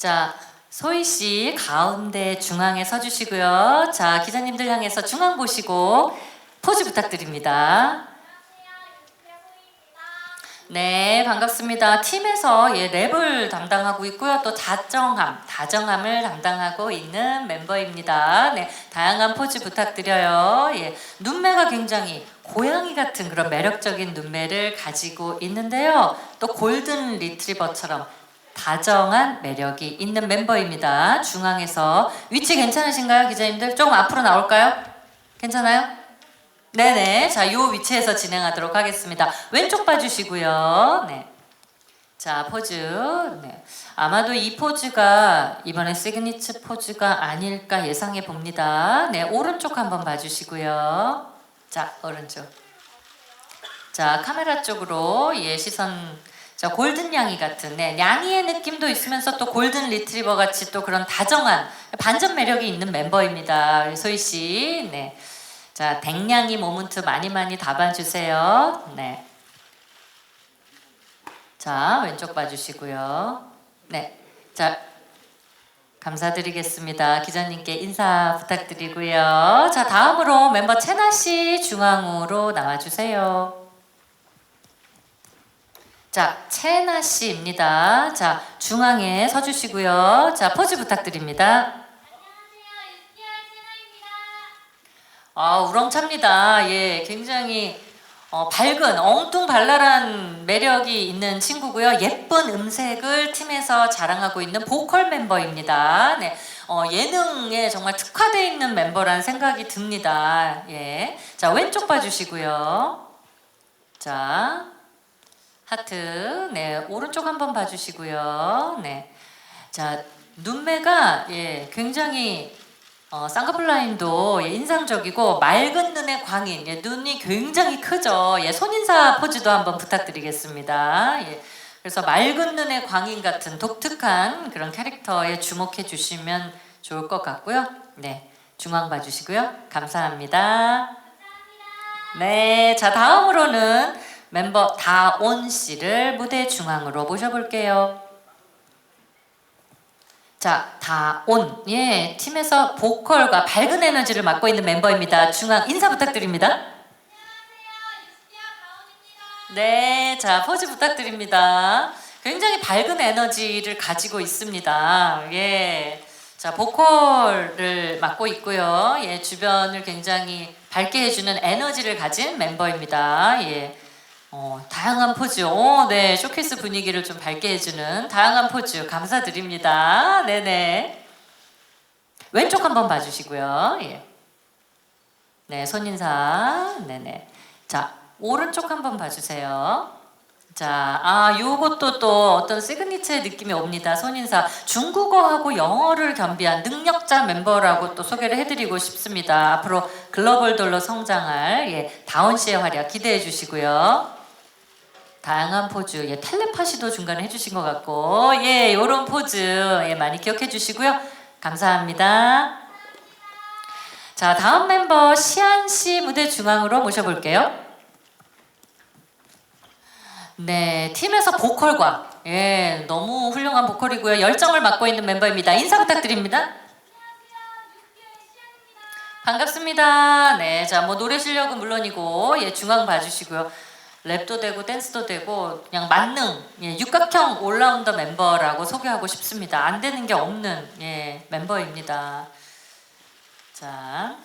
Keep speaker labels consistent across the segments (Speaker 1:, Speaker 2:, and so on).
Speaker 1: 자, 소희 씨 가운데 중앙에 서 주시고요. 자, 기자님들 향해서 중앙 보시고 포즈 부탁드립니다. 네, 반갑습니다. 팀에서 예, 랩을 담당하고 있고요. 또 다정함, 다정함을 담당하고 있는 멤버입니다. 네, 다양한 포즈 부탁드려요. 예, 눈매가 굉장히 고양이 같은 그런 매력적인 눈매를 가지고 있는데요. 또 골든 리트리버처럼 다정한 매력이 있는 멤버입니다. 중앙에서 위치 괜찮으신가요, 기자님들? 조금 앞으로 나올까요? 괜찮아요? 네네. 자, 요 위치에서 진행하도록 하겠습니다. 왼쪽 봐주시고요. 네. 자, 포즈. 네. 아마도 이 포즈가 이번에 시그니처 포즈가 아닐까 예상해 봅니다. 네, 오른쪽 한번 봐주시고요. 자, 오른쪽. 자, 카메라 쪽으로 예 시선. 자, 골든 양이 같은 네, 양이의 느낌도 있으면서 또 골든 리트리버 같이 또 그런 다정한 반전 매력이 있는 멤버입니다. 소희 씨. 네. 자, 댕냥이 모먼트 많이 많이 담아주세요. 네. 자, 왼쪽 봐 주시고요. 네. 자, 감사드리겠습니다. 기자님께 인사 부탁드리고요. 자, 다음으로 멤버 채나 씨 중앙으로 나와 주세요. 자, 채나 씨입니다. 자, 중앙에 서 주시고요. 자, 포즈 부탁드립니다. 아, 우렁찹니다. 예, 굉장히 어, 밝은 엉뚱발랄한 매력이 있는 친구고요. 예쁜 음색을 팀에서 자랑하고 있는 보컬 멤버입니다. 네, 어, 예능에 정말 특화되어 있는 멤버라는 생각이 듭니다. 예, 자 왼쪽 봐주시고요. 자 하트, 네 오른쪽 한번 봐주시고요. 네, 자 눈매가 예 굉장히 어, 쌍꺼풀라인도 예, 인상적이고 맑은 눈의 광인, 예, 눈이 굉장히 크죠. 예, 손인사 포즈도 한번 부탁드리겠습니다. 예, 그래서 맑은 눈의 광인 같은 독특한 그런 캐릭터에 주목해 주시면 좋을 것 같고요. 네, 중앙 봐주시고요. 감사합니다. 네, 자 다음으로는 멤버 다온 씨를 무대 중앙으로 모셔볼게요. 자, 다온. 예, 팀에서 보컬과 밝은 에너지를 맡고 있는 멤버입니다. 중앙 인사 부탁드립니다. 네, 자, 포즈 부탁드립니다. 굉장히 밝은 에너지를 가지고 있습니다. 예. 자, 보컬을 맡고 있고요. 예, 주변을 굉장히 밝게 해주는 에너지를 가진 멤버입니다. 예. 어, 다양한 포즈, 오, 네, 쇼케이스 분위기를 좀 밝게 해주는 다양한 포즈 감사드립니다. 네네. 왼쪽 한번 봐주시고요. 예. 네, 손인사. 네네. 자, 오른쪽 한번 봐주세요. 자, 아, 요것도 또 어떤 시그니처의 느낌이 옵니다. 손인사. 중국어하고 영어를 겸비한 능력자 멤버라고 또 소개를 해드리고 싶습니다. 앞으로 글로벌 돌로 성장할 예, 다운 씨의 활약 기대해 주시고요. 다양한 포즈, 예, 텔레파시도 중간에 해주신 것 같고, 예, 요런 포즈, 예, 많이 기억해 주시고요. 감사합니다. 자, 다음 멤버 시안 씨 무대 중앙으로 모셔볼게요. 네, 팀에서 보컬과, 예, 너무 훌륭한 보컬이고요. 열정을 맡고 있는 멤버입니다. 인사 부탁드립니다. 반갑습니다. 네, 자, 뭐 노래 실력은 물론이고, 예, 중앙 봐주시고요. 랩도 되고 댄스도 되고 그냥 만능 예, 육각형 올라운더 멤버라고 소개하고 싶습니다. 안 되는 게 없는 예, 멤버입니다. 자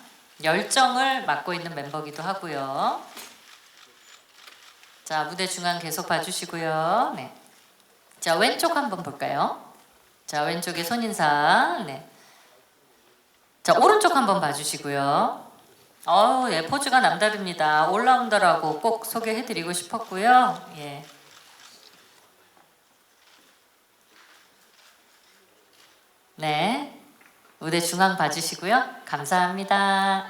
Speaker 1: 열정을 맡고 있는 멤버기도 하고요. 자 무대 중앙 계속 봐주시고요. 네. 자 왼쪽 한번 볼까요? 자 왼쪽에 손인사. 네. 자 오른쪽 한번 봐주시고요. 어우, 예, 포즈가 남다릅니다. 올라운더라고 꼭 소개해드리고 싶었고요. 예. 네. 무대 중앙 봐주시고요. 감사합니다.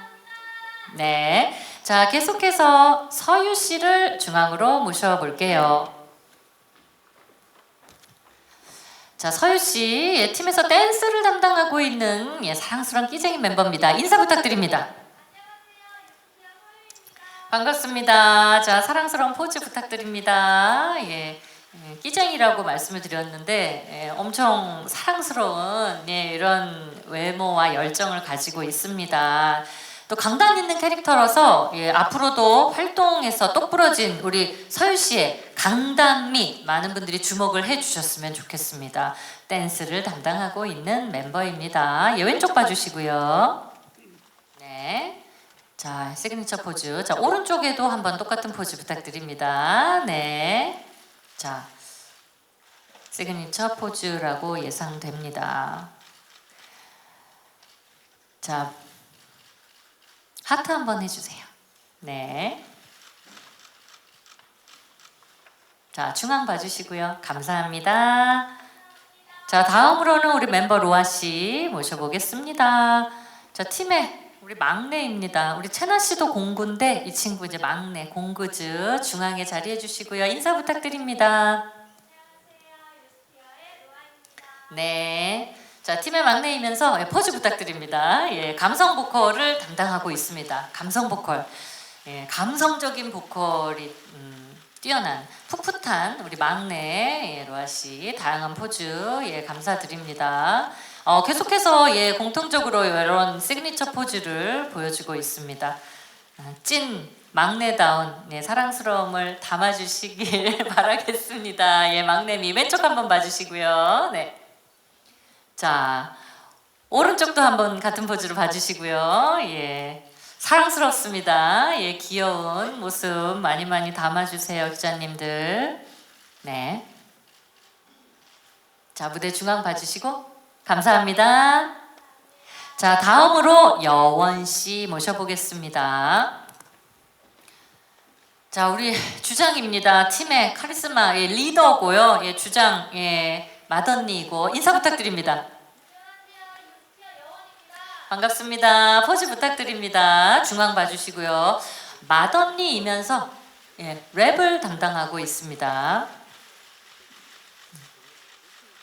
Speaker 1: 네. 자, 계속해서 서유 씨를 중앙으로 모셔볼게요. 자, 서유 씨, 예, 팀에서 댄스를 담당하고 있는 예, 사랑스러운 끼쟁이 멤버입니다. 인사 부탁드립니다. 반갑습니다. 자, 사랑스러운 포즈 부탁드립니다. 예. 예, 끼쟁이라고 말씀을 드렸는데 예, 엄청 사랑스러운 예, 이런 외모와 열정을 가지고 있습니다. 또 강단 있는 캐릭터라서 예, 앞으로도 활동에서 똑부러진 우리 서유 씨의 강단미 많은 분들이 주목을 해주셨으면 좋겠습니다. 댄스를 담당하고 있는 멤버입니다. 예, 왼쪽 봐주시고요. 네. 자, 시그니처 포즈. 자, 오른쪽에도 한번 똑같은 포즈 부탁드립니다. 네. 자, 시그니처 포즈라고 예상됩니다. 자, 하트 한번 해주세요. 네. 자, 중앙 봐주시고요. 감사합니다. 자, 다음으로는 우리 멤버 로아 씨 모셔보겠습니다. 자, 팀의 우리 막내입니다. 우리 채나 씨도 공구인데 이 친구 이제 막내 공구즈 중앙에 자리해 주시고요. 인사 부탁드립니다. 네. 자, 팀의 막내이면서 예, 포즈 부탁드립니다. 예, 감성 보컬을 담당하고 있습니다. 감성 보컬. 예, 감성적인 보컬이 음, 뛰어난 풋풋한 우리 막내 예, 로아 씨 다양한 포즈 예, 감사드립니다. 어, 계속해서 예, 공통적으로 이런 시그니처 포즈를 보여주고 있습니다. 아, 찐 막내다운 예, 사랑스러움을 담아주시길 바라겠습니다. 예, 막내미 왼쪽 한번 봐주시고요. 네. 자, 오른쪽도 한번 같은 포즈로 봐주시고요. 예. 사랑스럽습니다. 예, 귀여운 모습 많이 많이 담아주세요, 기자님들. 네. 자, 무대 중앙 봐주시고, 감사합니다. 자, 다음으로 여원 씨 모셔보겠습니다. 자, 우리 주장입니다. 팀의 카리스마 예, 리더고요. 예, 주장 예, 맏언니이고 인사 부탁드립니다. 반갑습니다. 포즈 부탁드립니다. 중앙 봐주시고요. 맏언니이면서 예, 랩을 담당하고 있습니다.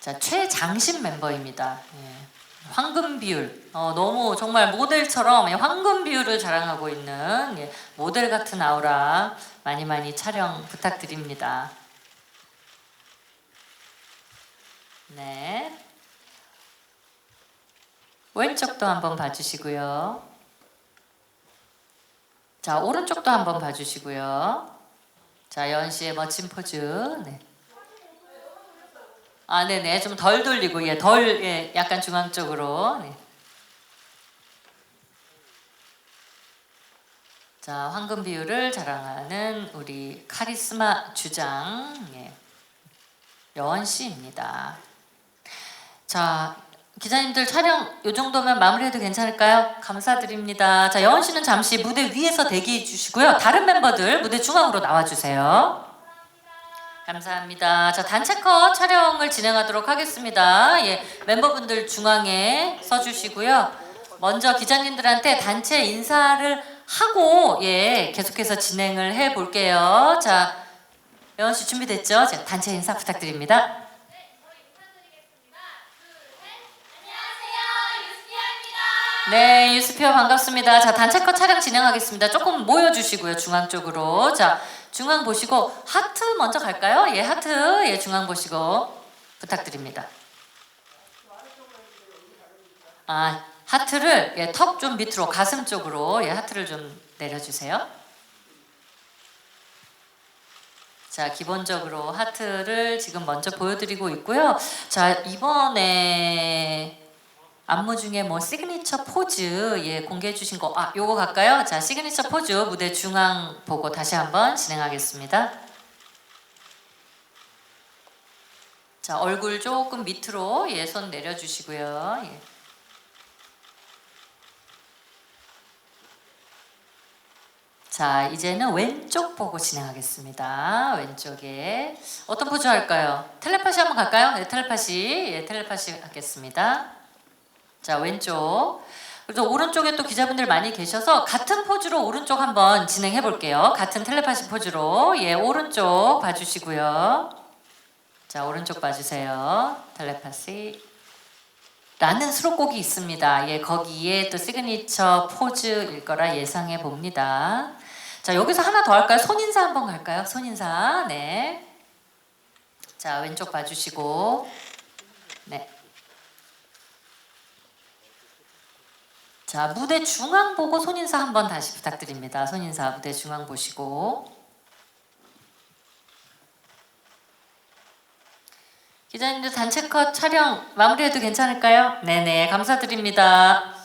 Speaker 1: 자, 최장신 멤버입니다. 예, 황금 비율. 어, 너무 정말 모델처럼 예, 황금 비율을 자랑하고 있는 예, 모델 같은 아우라 많이 많이 촬영 부탁드립니다. 네. 왼쪽도 한번 봐주시고요. 자, 오른쪽도 한번 봐주시고요. 자, 연 씨의 멋진 포즈. 네. 아, 네네. 좀 덜 돌리고, 예, 덜, 예, 약간 중앙 쪽으로. 네. 자, 황금 비율을 자랑하는 우리 카리스마 주장, 예, 여원 씨입니다. 자, 기자님들 촬영 이 정도면 마무리해도 괜찮을까요? 감사드립니다. 자, 여원 씨는 잠시 무대 위에서 대기해 주시고요. 다른 멤버들 무대 중앙으로 나와 주세요. 감사합니다. 자, 단체 컷 촬영을 진행하도록 하겠습니다. 예, 멤버분들 중앙에 서 주시고요. 먼저 기자님들한테 단체 인사를 하고 예, 계속해서 진행을 해 볼게요. 자, 여원 씨 준비됐죠? 자, 단체 인사 부탁드립니다. 네, 유스피어 반갑습니다. 자, 단체 컷 촬영 진행하겠습니다. 조금 모여주시고요, 중앙 쪽으로. 자, 중앙 보시고 하트 먼저 갈까요? 예, 하트, 예, 중앙 보시고 부탁드립니다. 아, 하트를 예, 턱 좀 밑으로 가슴 쪽으로 예, 하트를 좀 내려 주세요. 자, 기본적으로 하트를 지금 먼저 보여드리고 있고요. 자, 이번에 안무 중에 뭐 시그니처 포즈 예 공개해 주신 거 아 요거 갈까요? 자 시그니처 포즈 무대 중앙 보고 다시 한번 진행하겠습니다. 자 얼굴 조금 밑으로 예 손 내려주시고요. 예. 자 이제는 왼쪽 보고 진행하겠습니다. 왼쪽에 어떤 포즈 할까요? 텔레파시 한번 갈까요? 네, 텔레파시 예, 텔레파시 하겠습니다. 자 왼쪽 그래서 오른쪽에 또 기자분들 많이 계셔서 같은 포즈로 오른쪽 한번 진행해 볼게요. 같은 텔레파시 포즈로 예 오른쪽 봐주시고요. 자 오른쪽 봐주세요. 텔레파시. 라는 수록곡이 있습니다. 예 거기에 또 시그니처 포즈일 거라 예상해 봅니다. 자 여기서 하나 더 할까요? 손인사 한번 갈까요? 손인사 네. 자, 왼쪽 봐주시고. 네. 자, 무대 중앙 보고 손인사 한번 다시 부탁드립니다. 손인사 무대 중앙 보시고. 기자님들 단체 컷 촬영 마무리해도 괜찮을까요? 네네, 감사드립니다.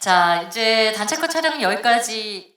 Speaker 1: 자, 이제 단체 컷 촬영은 여기까지